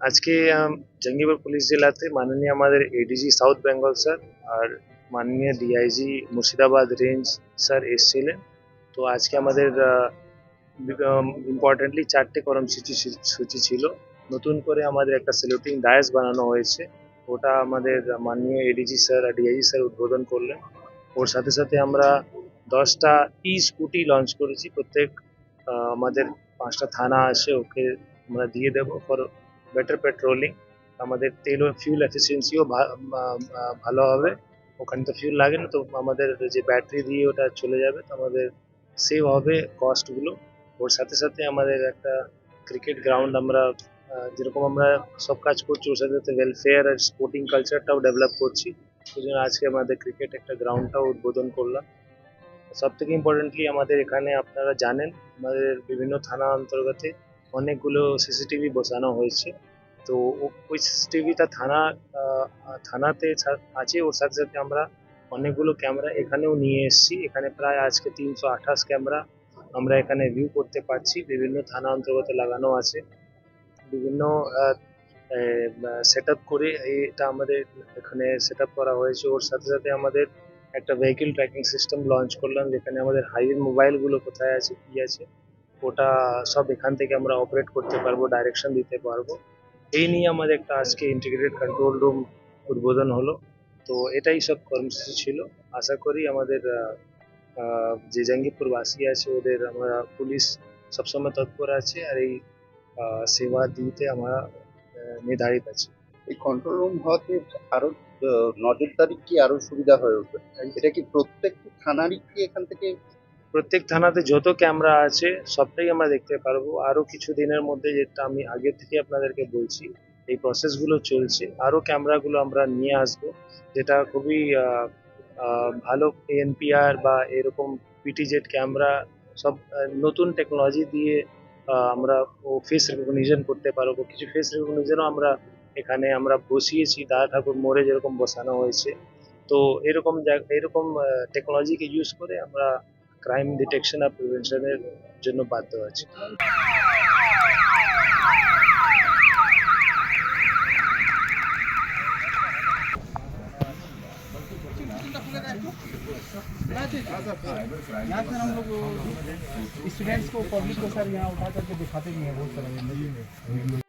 আজকে জঙ্গিপুর পুলিশ জেলাতে মাননীয় আমাদের এডিজি সাউথ বেঙ্গল স্যার আর মাননীয় ডিআইজি মুর্শিদাবাদ রেঞ্জ স্যার এসেছিলেন। তো আজকে আমাদের ইম্পর্টেন্টলি চারটে কর্মসূচি সূচি ছিল। নতুন করে আমাদের একটা সেলুটিং ডায়াস বানানো হয়েছে। ওটা আমাদের মাননীয় এডিজি স্যার আর ডিআইজি স্যার উদ্বোধন করলেন। ওর সাথে সাথে আমরা দশটা ই স্কুটি লঞ্চ করেছি। প্রত্যেক আমাদের পাঁচটা থানা আছে, ওকে আমরা দিয়ে দেবো। ফর বেটার পেট্রোলিং আমাদের তেল ও ফিউল এফিসিয়েন্সিও ভালো হবে। ওখানে তো ফিউল লাগে না, তো আমাদের যে ব্যাটারি দিয়ে ওটা চলে যাবে, তো আমাদের সেভ হবে কস্টগুলো ওর সাথে সাথে আমাদের একটা ক্রিকেট গ্রাউন্ড আমরা যেরকম আমরা সব কাজ করছি, ওর সাথে সাথে ওয়েলফেয়ার আর স্পোর্টিং কালচারটাও ডেভেলপ করছি। সেই জন্য আজকে আমাদের ক্রিকেট একটা গ্রাউন্ডটাও উদ্বোধন করলাম। সব থেকে ইম্পর্টেন্টলি আমাদের এখানে আপনারা জানেন, আমাদের বিভিন্ন থানা অন্তর্গতে অনেকগুলো সিসিটিভি বসানো হয়েছে। তো ওই সিসিটিভিটা থানা থানাতে আছে। ওর সাথে সাথে আমরা অনেকগুলো ক্যামেরা এখানেও নিয়ে এসেছি। এখানে প্রায় আজকে তিনশো আঠাশ ক্যামেরা আমরা এখানে ভিউ করতে পারছি। বিভিন্ন থানা অন্তর্গত লাগানো আছে। বিভিন্ন সেট আপ করে এটা আমাদের এখানে সেট করা হয়েছে। ওর সাথে সাথে আমাদের একটা ভেহিকেল ট্র্যাকিং সিস্টেম লঞ্চ করলাম, যেখানে আমাদের হাইওয়ে মোবাইলগুলো কোথায় আছে, কি আছে। ওটা সব এখান থেকে আমরা অপারেট করতে পারব ডাইরেকশন দিতে পারব। এই নিয়ে আমাদের একটা আজকে ইন্টিগ্রেটেড কন্ট্রোল রুম উদ্বোধন হলো। তো এটাই সব কর্মসূচি ছিল। আশা করি আমাদের যে জঙ্গিপুরবাসী আছে, ওদের আমরা পুলিশ সবসময় তৎপর আছে আর এই সেবা দিতে আমরা নির্ধারিত আছি। এই কন্ট্রোল রুম হওয়াতে আরও নজরদারি কি আরও সুবিধা হয়ে উঠবে? এটা কি প্রত্যেকটি থানারই কি এখান থেকে প্রত্যেক থানাতে যত ক্যামেরা আছে, সবটাই আমরা দেখতে পারব। আরও কিছু দিনের মধ্যে যেটা আমি আগে থেকে আপনাদেরকে বলছি, এই প্রসেসগুলো চলছে। আরও ক্যামেরাগুলো আমরা নিয়ে আসব, যেটা খুবই ভালো এনপিআর বা এরকম পিটিজেড ক্যামেরা, সব নতুন টেকনোলজি দিয়ে আমরা ও ফেস রেকগনিশন করতে পারব। কিছু ফেস রেকগনিশনও আমরা এখানে আমরা বসিয়েছি, দাদা ঠাকুর মোড়ে যেরকম বসানো হয়েছে। তো এরকম এরকম টেকনোলজিকে ইউজ করে আমরা ক্রাইম ডিটেকশন আর প্রিভেনশনের জন্য বাধ্য আছি यहाँ सर हम लोग स्टूडेंट्स को पब्लिक को सर यहाँ उठा करके दिखाते भी हैं बहुत सारा